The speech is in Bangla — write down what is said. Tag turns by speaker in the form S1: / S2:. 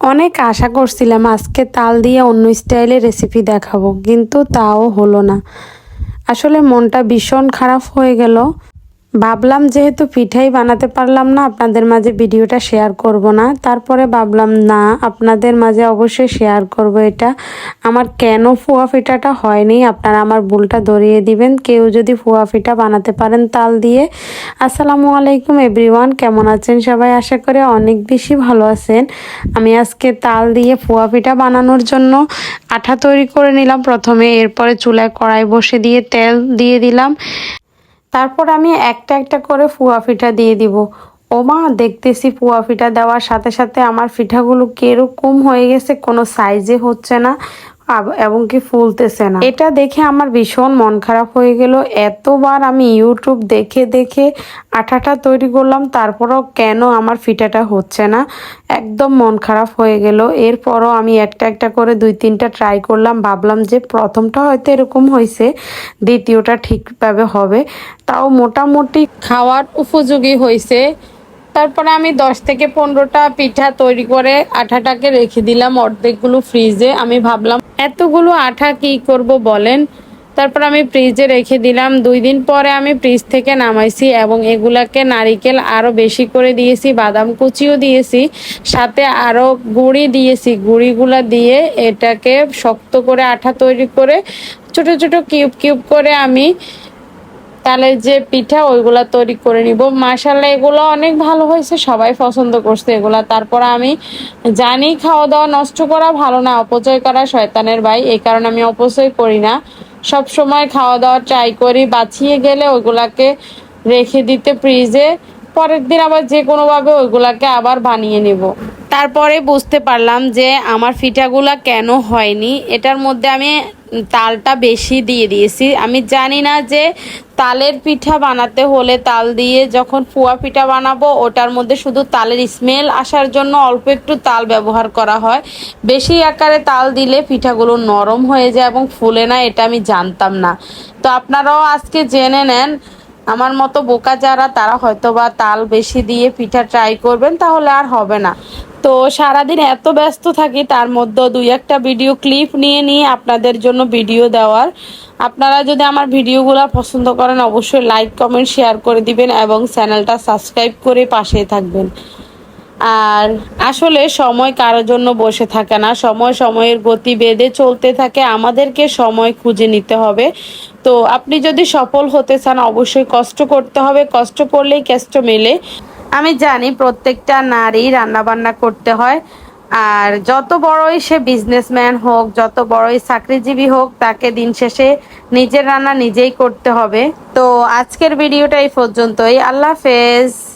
S1: অনেক আশা করছিলাম আজকে তাল দিয়ে অন্য স্টাইলে রেসিপি দেখাবো, কিন্তু তাও হলো না। আসলে মনটা ভীষণ খারাপ হয়ে গেল। ভাবলাম যেহেতু পিঠাই বানাতে পারলাম না, আপনাদের মাঝে ভিডিওটা শেয়ার করব না। তারপরে ভাবলাম, না, আপনাদের মাঝে অবশ্যই শেয়ার করব এটা। আমার কেন ফুয়া পিঠাটা হয়নি? আপনারা আমার ভুলটা ধরিয়ে দিবেন। কেউ যদি ফুয়া পিঠা বানাতে পারেন তাল দিয়ে। আসসালামু আলাইকুম এভরিওয়ান কেমন আছেন সবাই? আশা করে অনেক বেশি ভালো আছেন। আমি আজকে তাল দিয়ে ফুয়া পিঠা বানানোর জন্য আঠা তৈরি করে নিলাম। প্রথমে এরপরে চুলায় কড়াই বসে দিয়ে তেল দিয়ে দিলাম। তারপর আমি একটা একটা করে ফুয়া পিঠা দিয়ে দিব। ও মা দেখতেছি পুয়া পিঠা দেওয়ার সাথে সাথে আমার পিঠাগুলো কীরকম হয়ে গেছে, কোনো সাইজে হচ্ছে না। এবং কি ফুলতেছে না। এটা দেখে আমার ভীষণ মন খারাপ হয়ে গেল। এতবার আমি ইউটিউব দেখে দেখে আঠাটা তৈরি করলাম, তারপরও কেন আমার ফিটাটা হচ্ছে না? একদম মন খারাপ হয়ে গেল। এরপরও আমি একটা একটা করে দুই, তিনটা ট্রাই করলাম। ভাবলাম যে প্রথমটা হয়তো এরকম হয়েছে, দ্বিতীয়টা ঠিকভাবে হবে। তাও মোটামুটি খাওয়ার উপযোগী হয়েছে। তারপরে আমি দশ থেকে পনেরোটা পিঠা তৈরি করে আঠাটাকে রেখে দিলাম অর্ধেকগুলো ফ্রিজে। আমি ভাবলাম, এতগুলো আঠা কি করব বলেন? তারপর আমি ফ্রিজে রেখে দিলাম। দুই দিন পরে আমি ফ্রিজ থেকে নামাইছি এবং এগুলাকে নারিকেল আরও বেশি করে দিয়েছি, বাদাম কুচিও দিয়েছি, সাথে আরও গুঁড়ি দিয়েছি। গুঁড়িগুলা দিয়ে এটাকে শক্ত করে আঠা তৈরি করে ছোট ছোট কিউব কিউব করে আমি তালের যে পিঠা, ওইগুলা তৈরি করে নিব। মাসাল্লাহ এগুলো অনেক ভালো হয়েছে, সবাই পছন্দ করছে এগুলা। তারপর আমি জানি খাওয়া দাওয়া নষ্ট করা ভালো না, অপচয় করা শয়তানের ভাই, এই কারণে আমি অপচয় করি না। সব সময় খাওয়া দাওয়া ট্রাই করি, বাঁচিয়ে গেলে ওইগুলাকে রেখে দিতে ফ্রিজে পরের দিন আবার যে কোনোভাবে ওইগুলাকে আবার বানিয়ে নেব। তারপরে বুঝতে পারলাম যে আমার পিঠাগুলা কেন হয়নি। এটার মধ্যে আমি তালটা বেশি দিয়ে দিয়েছি। আমি জানি না যে তালের পিঠা বানাতে হলে তাল দিয়ে যখন পুয়া পিঠা বানাবো, ওটার মধ্যে শুধু তালের স্মেল আসার জন্য অল্প একটু তাল ব্যবহার করা হয়। বেশি আকারে তাল দিলে পিঠাগুলো নরম হয়ে যায় এবং ফুলে না, এটা আমি জানতাম না। তো আপনারাও আজকে জেনে নেন আমার মতো বোকা যারা, তারা হয়তো বা তাল বেশি দিয়ে পিঠা ট্রাই করবেন, তাহলে আর হবে না। তো সারাদিন এত ব্যস্ত থাকি, তার মধ্যে দুই একটা ভিডিও ক্লিপ নিয়ে নিয়ে আপনাদের জন্য ভিডিও দেওয়ার। আপনারা যদি আমার ভিডিওগুলো পছন্দ করেন, অবশ্যই লাইক কমেন্ট শেয়ার করে দিবেন এবং চ্যানেলটা সাবস্ক্রাইব করে পাশে থাকবেন। আর আসলে সময় কারোর জন্য বসে থাকে না। সময় সময়ের গতি বেঁধে চলতে থাকে। আমাদেরকে সময় খুঁজে নিতে হবে। তো আপনি যদি সফল হতে চান, অবশ্যই কষ্ট করতে হবে। কষ্ট করলেই কষ্ট মেলে। আমি জানি প্রত্যেকটা নারী রান্নাবান্না করতে হয়। আর যত বড়ই সে বিজনেসম্যান হোক, যত বড়ই চাকরিজীবী হোক, তাকে দিন শেষে নিজের রান্না নিজেই করতে হবে। তো আজকের ভিডিওটা এই পর্যন্তই। আল্লাহ হাফেজ।